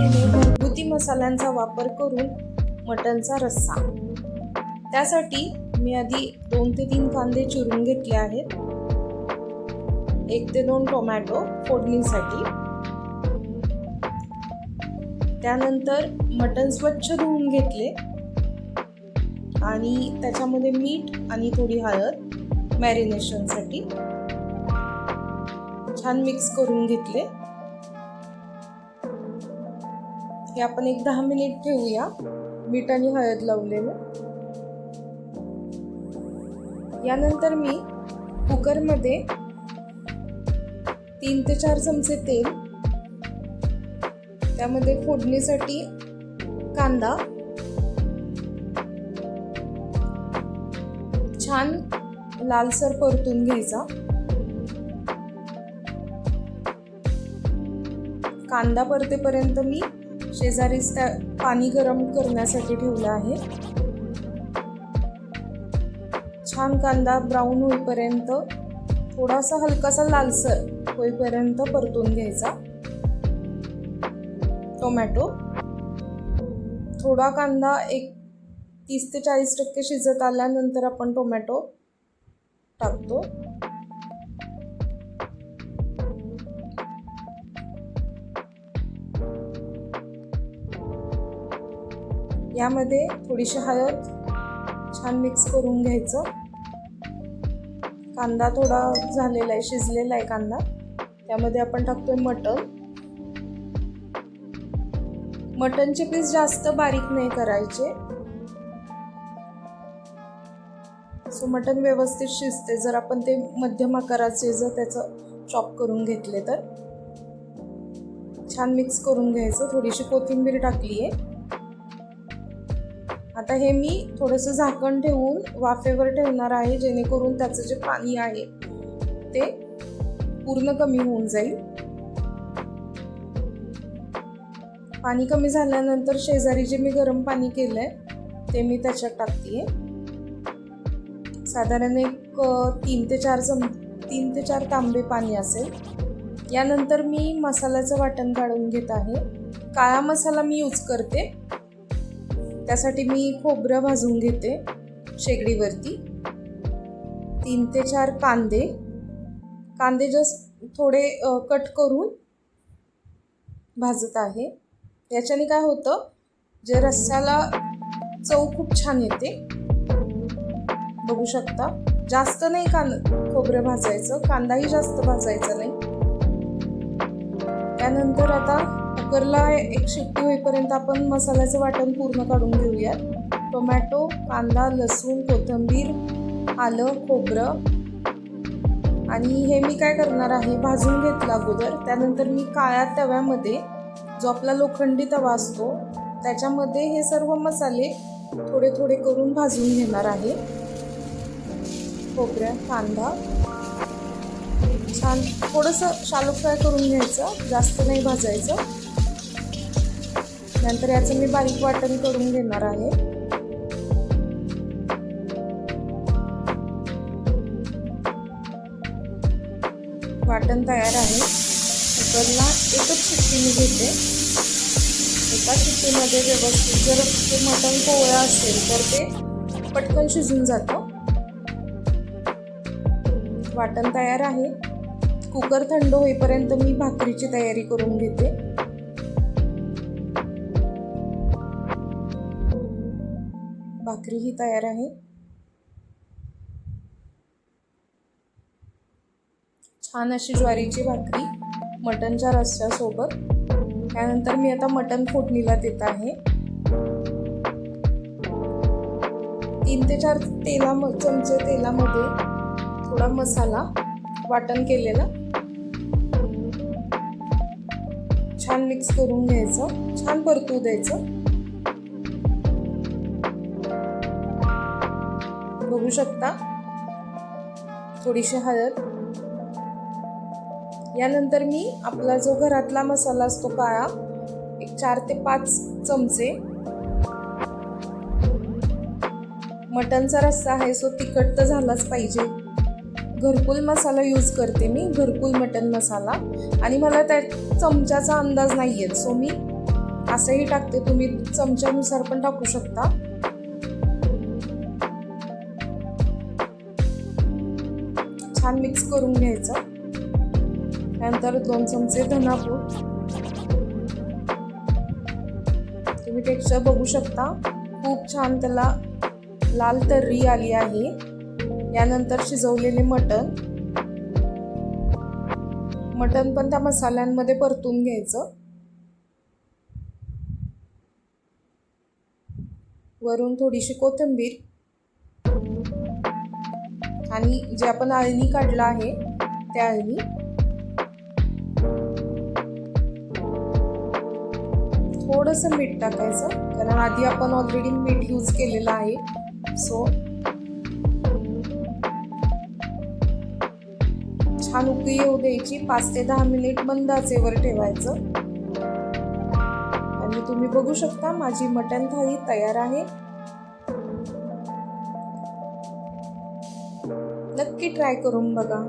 मी घरगुती मसाल्यांचा वापर करून मटणचा रस्सा. त्यासाठी मी आधी दोन ते तीन कांदे चिरून घेतले आहेत. एक ते दोन टोमॅटो फोडणीसाठी. त्यानंतर मटण स्वच्छ धुवून घेतले. आणि त्याच्यामध्ये मीठ आणि थोडी हळद मॅरिनेशनसाठी छान मिक्स करून घेतले. हे आपण एक दहा मिनिट ठेवूया. मीठ आणि हळद लावलेलं. यानंतर मी कुकरमध्ये तीन ते चार चमचे तेल त्यामध्ये फोडणीसाठी कांदा छान लालसर परतून घ्यायचा. कांदा परतेपर्यंत मी शेजारीच त्या पाणी गरम करण्यासाठी ठेवलं आहे. छान कांदा ब्राऊन होईपर्यंत थोडासा हलकासा लालसर होईपर्यंत परतून घ्यायचा. टोमॅटो. थोडा कांदा एक तीस ते चाळीस टक्के शिजत आल्यानंतर आपण टोमॅटो टाकतो. यामध्ये थोडीशी हळद छान मिक्स करून घ्यायचं. कांदा थोडा झालेला आहे शिजलेला आहे कांदा. त्यामध्ये आपण टाकतोय मटण. मटणचे पीस जास्त बारीक नाही करायचे. सो मटण व्यवस्थित शिजते जर आपण ते मध्यम आकाराचे जर त्याचं चॉप करून घेतले तर. छान मिक्स करून घ्यायचं. थोडीशी कोथिंबीर टाकली आहे आता हे मी थोडंसं झाकण ठेवून वाफेवर ठेवणार आहे जेणेकरून त्याचं जे पाणी आहे ते पूर्ण कमी होऊन जाईल. पाणी कमी झाल्यानंतर शेजारी जे मी गरम पाणी केलंय ते मी त्याच्यात टाकते साधारण एक तीन ते चार चम तीन ते चार तांबे पाणी असेल. यानंतर मी मसाल्याचं वाटण काढून घेत आहे. काळा मसाला मी यूज करते. त्यासाठी मी खोबरं भाजून घेते शेगडीवरती. तीन ते चार कांदे. कांदे जस्ट थोडे कट करून भाजत आहे. याच्याने काय होतं जे रस्स्याला चव खूप छान येते. बघू शकता. जास्त नाही कांद खोबरं भाजायचं. कांदाही जास्त भाजायचा नाही. त्यानंतर आता कुकरला एक शिट्टी होईपर्यंत आपण मसाल्याचं वाटण पूर्ण काढून घेऊयात. टोमॅटो कांदा लसूण कोथिंबीर आलं खोबरं. आणि हे मी काय करणार आहे भाजून घेतलं अगोदर. त्यानंतर मी काळ्या तव्यामध्ये जो आपला लोखंडी तवा असतो त्याच्यामध्ये हे सर्व मसाले थोडे थोडे करून भाजून घेणार आहे. खोबऱ्या कांदा. छान थोडंसं शालो फ्राय करून घ्यायचं जास्त नाही भाजायचं. नंतर याचं मी बारीक वाटण करून घेणार आहे. वाटण तयार आहे. कुकरला एकच शिट्टी मी घेते. एका शिट्टीमध्ये व्यवस्थित जर ते मटण कोवळं असेल तर ते पटकन शिजून जातं. वाटण तयार आहे. कुकर थंड होईपर्यंत मी भाकरीची तयारी करून घेते. भाकरी ही तयार आहे. छान अशी ज्वारीची भाकरी मटनच्या रस्स्यासोबत त्यानंतर मी आता मटन फोडणीला देत आहे. तीन ते चार तेला चमचे तेलामध्ये थोडा मसाला वाटण केलेला. छान मिक्स करून घ्यायचं. छान परतू द्यायचं. बघू शकता. थोडीशी हळद. यानंतर मी आपला जो घरातला मसाला असतो काळा एक चार ते पाच चमचे मटनचा रस्सा आहे सो तिखट तर झालाच पाहिजे. घरकुल मसाला यूज करते मी घरकुल मटन मसाला. आणि मला त्या चमच्याचा अंदाज नाही आहेत सो मी असंही टाकते. तुम्ही चमच्यानुसार पण टाकू शकता. छान मिक्स करून घ्यायचं. त्यानंतर दोन चमचे धनापूर तुम्ही टेक्स्चर बघू शकता. खूप छान त्याला लाल तर्री आली आहे. यानंतर शिजवलेले मटण. मटण पण त्या मसाल्यांमध्ये परतून घ्यायचं. वरून थोडीशी कोथिंबीर. आणि जे आपण अळणी काढलं आहे त्या अळणी थोडंसं मीठ टाकायचं कारण आधी आपण ऑलरेडी मीठ यूज केलेलं आहे. सो छान उकळी येऊ द्यायची. पाच ते दहा मिनिट मंद आचेवर ठेवायचं. आणि तुम्ही बघू शकता माझी मटण थाळी तयार आहे. नक्की ट्राय करून बघा.